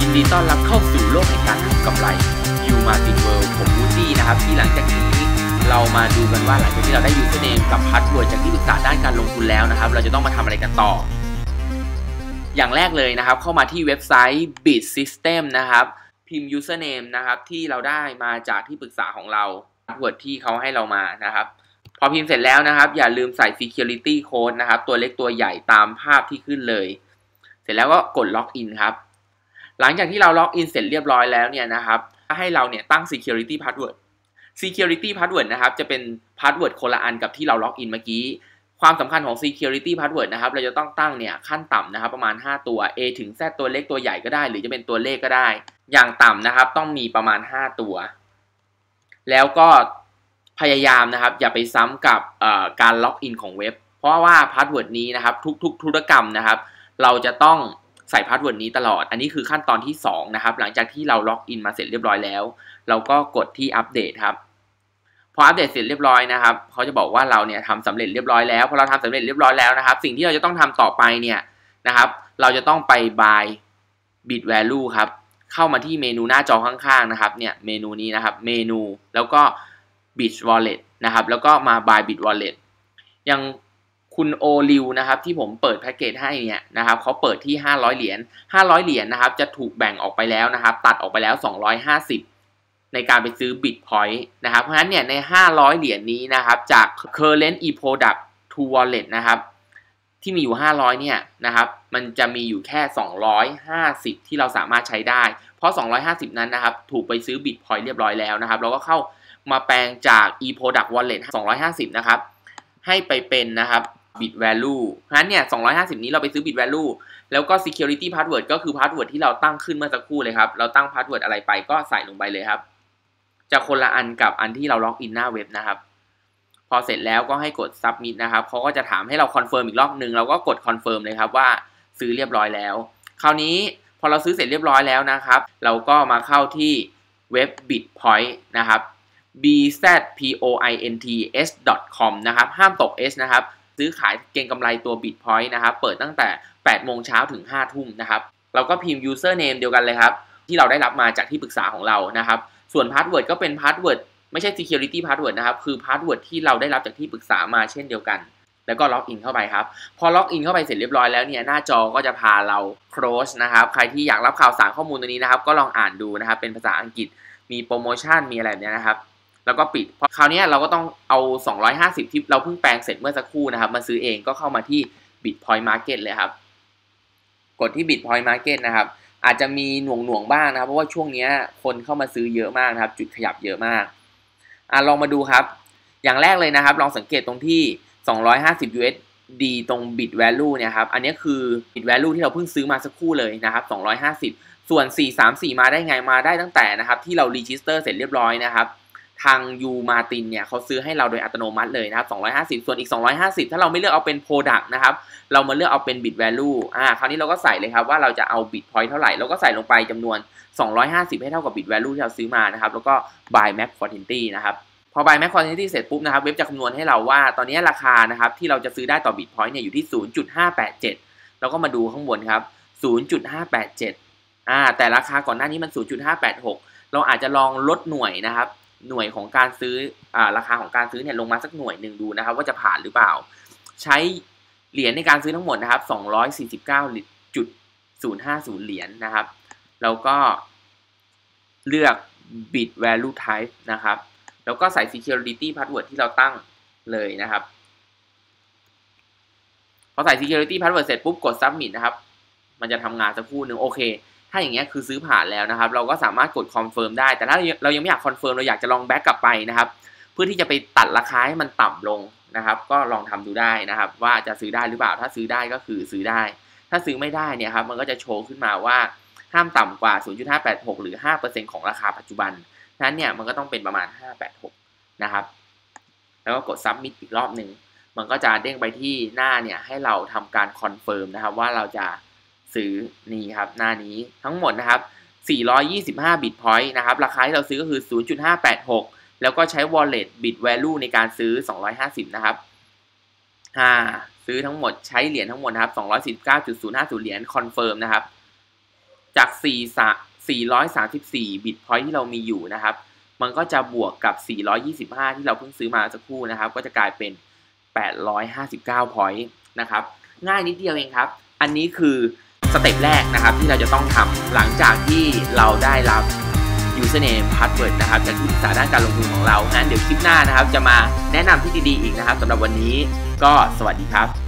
ยินดีต้อนรับเข้าสู่โลกแห่งการทำกำไรยูมาตินเวิลด์ผมวูดดี้นะครับที่หลังจากนี้เรามาดูกันว่าหลังจากที่เราได้ยูสเนมกับพาสเวิร์ดจากที่ปรึกษาด้านการลงทุนแล้วนะครับ เราจะต้องมาทำอะไรกันต่อ อย่างแรกเลยนะครับ เข้ามาที่เว็บไซต์ Bit System นะครับ พิมพ์ username นะครับที่เราได้มาจากที่ปรึกษาของเราพาสเวิร์ดที่เขาให้เรามานะครับพอพิมพ์เสร็จแล้วนะครับ อย่าลืมใส่ security code นะครับ ตัวเล็กตัวใหญ่ตามภาพที่ขึ้นเลย เสร็จแล้วก็กด login ครับ หลังจากที่เราล็อกอินเสร็จเรียบร้อยแล้วเนี่ยนะครับให้เราเนี่ยตั้ง security password security password นะครับจะเป็น password คนละอันกับที่เราล็อกอินเมื่อกี้ ความสำคัญของ security password นะครับเราจะต้องตั้งเนี่ยขั้นต่ำนะครับประมาณ 5 ตัว A ถึง Z ตัวเล็กตัวใหญ่ก็ได้ หรือจะเป็นตัวเลขก็ได้ อย่างต่ำนะครับต้องมีประมาณ 5 ตัว แล้วก็พยายามนะครับอย่าไปซ้ำกับการล็อกอินของเว็บ เพราะว่าพาสเวิร์ดนี้นะครับทุกๆ ธุรกรรมนะครับ เราจะต้อง ใส่พาสเวิร์ดนี้ตลอด อันนี้คือขั้นตอนที่ 2 นะครับ หลังจากที่เราล็อกอินมาเสร็จเรียบร้อยแล้ว เราก็กดที่อัปเดตครับ พออัปเดตเสร็จเรียบร้อยนะครับเขาจะบอกว่าเราเนี่ยทำสำเร็จเรียบร้อยแล้ว พอเราทำสำเร็จเรียบร้อยแล้วนะครับ สิ่งที่เราจะต้องทำต่อไปเนี่ยนะครับ เราจะต้องไป buy bit value ครับ เข้ามาที่เมนูหน้าจอข้างๆนะครับ เนี่ย เมนูนี้นะครับ เมนู แล้วก็ bit wallet นะครับ แล้วก็มา buy bit wallet ยัง คุณโอลิวนะครับที่ผมเปิดแพ็กเกจให้เนี่ยนะครับเขาเปิดที่ 500 เหรียญ 500 เหรียญนะครับจะถูกแบ่งออกไปแล้วนะครับ ตัดออกไปแล้ว 250 ในการไปซื้อ Bitpoint นะครับ เพราะฉะนั้นเนี่ยใน 500 เหรียญนี้นะครับจาก current e product to wallet นะครับที่มีอยู่ 500 เนี่ยนะครับมันจะมีอยู่แค่ 250 ที่เราสามารถใช้ได้ เพราะ 250 นั้นนะครับถูกไปซื้อ Bitpoint เรียบร้อยแล้วนะครับเราก็เข้ามาแปลงจาก e product wallet 250 นะครับให้ไปเป็นนะครับ bit value เพราะฉะนั้นเนี่ย 250 นี้เราไปซื้อ bit value แล้วก็ security password ก็คือ password ที่เราตั้งขึ้นเมื่อสักครู่เลยครับ เราตั้ง password อะไรไปก็ใส่ลงไปเลยครับ จะคนละอันกับอันที่เราล็อกอินหน้าเว็บนะครับ พอเสร็จแล้วก็ให้กด submit นะครับเขาก็จะถามให้เรา confirm อีกรอบหนึ่งเราก็กด confirm เลยครับว่าซื้อเรียบร้อยแล้ว คราวนี้พอเราซื้อเสร็จเรียบร้อยแล้วนะครับ เราก็มาเข้าที่เว็บ bitpoint นะครับ bzpoints.com นะครับ ห้ามตก s นะครับ ซื้อขายเก็งกำไรตัว Bitpoint นะครับ เปิดตั้งแต่ 8 โมงเช้าถึง 5 ทุ่มนะครับ เราก็พิมพ์ username เดียวกันเลยครับ ที่เราได้รับมาจากที่ปรึกษาของเรานะครับ ส่วน password ก็เป็น password ไม่ใช่ security password นะครับ คือ password ที่เราได้รับจากที่ปรึกษามาเช่นเดียวกัน แล้วก็ล็อกอินเข้าไปครับ พอล็อกอินเข้าไปเสร็จเรียบร้อยแล้วเนี่ย หน้าจอก็จะพาเรา close นะครับ ใครที่อยากรับข่าวสารข้อมูลตัวนี้นะครับ ก็ลองอ่านดูนะครับ เป็นภาษาอังกฤษ มีโปรโมชั่น มีอะไรแบบนี้นะครับ แล้วก็ปิดพอคราวนี้เราก็ต้องเอา 250 ที่เราเพิ่งแปลงเสร็จเมื่อสักครู่นะครับ มาซื้อเองก็เข้ามาที่ Bitpoint Market เลยครับ กดที่ Bitpoint Market นะครับ อาจจะมีหน่วงหน่วงบ้างนะครับ เพราะว่าช่วงนี้คนเข้ามาซื้อเยอะมากนะครับ จุดขยับเยอะมากอะลองมาดูครับ อย่างแรกเลยนะครับ ลองสังเกตตรงที่ 250 USD ตรง Bit Value เนี่ยครับ อันนี้คือ Bit Value ที่เราเพิ่งซื้อมาสักครู่เลยนะครับ 250 ส่วน 434 มาได้ไง มาได้ตั้งแต่นะครับที่เรา Register เสร็จเรียบร้อยนะครับ ทางยูมาตินเนี่ยเขาซื้อให้เราโดยอัตโนมัติเลยนะครับ250 ส่วนอีก 250 ถ้าเราไม่เลือกเอาเป็น Product นะครับ เรามาเลือกเอาเป็น Bit Value อ่า คราวนี้เราก็ใส่เลยครับว่าเราจะเอา Bit Point เท่าไหร่ เราก็ใส่ลงไปจำนวน 250 ให้เท่ากับ Bit Value ที่เราซื้อมานะครับ แล้วก็ Buy Max Quantity นะครับ พอ Buy Max Quantity เสร็จปุ๊บนะครับ เว็บจะคำนวณให้เราว่า ตอนนี้ราคานะครับที่เราจะซื้อได้ต่อ Bit Point เนี่ยอยู่ที่ 0.587 แล้วก็มาดูข้างบนครับ 0.587 อ่า แต่ราคาก่อนหน้านี้มัน 0.586 เราอาจจะลองลดหน่วยนะครับ หน่วยของการซื้ออราคาของการซื้อเนี่ยลงมาสักหน่วยหนึ่งดูนะครับ ว่าจะผ่านหรือเปล่า ใช้เหรียญในการซื้อทั้งหมดนะครับ 249.050 เหรียญนะครับ แล้วก็เลือก bit value type นะครับ แล้วก็ใส่ security password ที่เราตั้งเลยนะครับ พอใส่ security password เสร็จปุ๊บกด submit นะครับ มันจะทำงานสักครู่หนึ่งโอเค ถ้าอย่างเงี้ยคือซื้อผ่านแล้วนะครับ เราก็สามารถกดคอนเฟิร์มได้ แต่ถ้าเรายังไม่อยากคอนเฟิร์มเราอยากจะลองแบ็กกลับไปนะครับ เพื่อที่จะไปตัดราคาให้มันต่ำลงนะครับ ก็ลองทำดูได้นะครับ ว่าจะซื้อได้หรือเปล่า ถ้าซื้อได้ก็คือซื้อได้ ถ้าซื้อไม่ได้เนี่ยครับ มันก็จะโชว์ขึ้นมาว่าห้ามต่ำกว่า 0.586 หรือ 5%ของราคาปัจจุบัน นั้นเนี่ยมันก็ต้องเป็นประมาณ 586 นะครับ แล้วก็กด submit อีกรอบหนึ่ง มันก็จะเด้งไปที่หน้าเนี่ยให้เราทำการคอนเฟิร์มนะครับว่าเราจะ ซื้อนี่ครับหน้านี้ทั้งหมดนะครับ 425 bit point นะครับ ราคาที่เราซื้อก็คือ 0.586 แล้วก็ใช้ wallet bit value ในการซื้อ 250 นะครับอ่าซื้อทั้งหมดใช้เหรียญทั้งหมดนะครับ249.050 เหรียญคอนเฟิร์มนะครับ จาก 4 434 บิตพอยที่เรามีอยู่นะครับ มันก็จะบวกกับ 425 ที่เราเพิ่งซื้อมาสักครู่นะครับ ก็จะกลายเป็น 859 พอยต์นะครับ ง่ายนิดเดียวเองครับ อันนี้คือ เต็ปแรกนะครับที่เราจะต้องทำหลังจากที่เราได้รับ username password นะครับจากที่ปรึกษาด้านการลงทุนของเรางั้นเดี๋ยวคลิปหน้านะครับ จะมาแนะนำที่ดีๆอีกนะครับสำหรับวันนี้ก็สวัสดีครับ